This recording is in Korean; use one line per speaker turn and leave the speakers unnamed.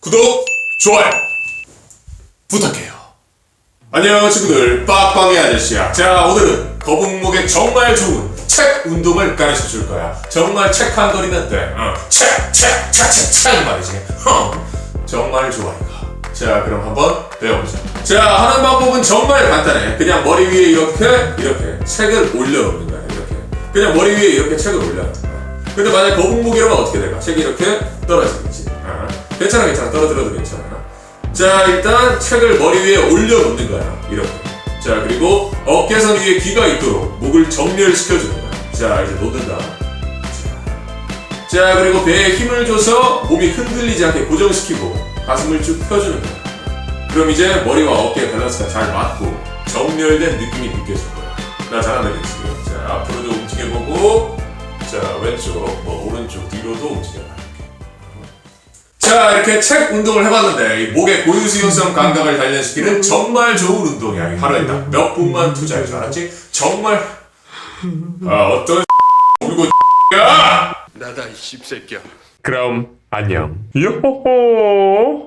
구독, 좋아요 부탁해요. 안녕 친구들, 빡빡이 아저씨야. 자, 오늘은 거북목에 정말 좋은 책 운동을 가르쳐 줄 거야. 정말 책 한 거리면 돼. 어. 책, 책, 책, 책, 책 말이지. 흠. 정말 좋아 이거. 자, 그럼 한번 배워보자. 자, 하는 방법은 정말 간단해. 그냥 머리 위에 이렇게, 이렇게 책을 올려놓는 거야. 이렇게. 그냥 머리 위에 이렇게 책을 올려놓는 거야. 근데 만약 거북목이라면 어떻게 될까? 책이 이렇게 떨어지겠지. 아, 괜찮아, 괜찮아. 떨어뜨려도 괜찮아. 자, 일단 책을 머리 위에 올려 놓는 거야. 이렇게. 자, 그리고 어깨선 위에 귀가 있도록 목을 정렬시켜 주는 거야. 자, 이제 놓는다. 자, 자, 그리고 배에 힘을 줘서 몸이 흔들리지 않게 고정시키고 가슴을 쭉 펴주는 거야. 그럼 이제 머리와 어깨 밸런스가 잘 맞고 정렬된 느낌이 느껴질 거야. 나 잘한다, 그치? 자, 앞으로도 움직여보고, 자, 왼쪽, 뭐, 오른쪽, 뒤로도 움직여봐. 자, 이렇게 책 운동을 해봤는데, 이 목의 고유수용성 감각을 단련시키는 정말 좋은 운동이야. 하루에 딱몇 분만 투자할 줄 알았지? 정말, 아, 어떤, 울고, 야!
나다 이 씹새끼야.
그럼 안녕. 요호호.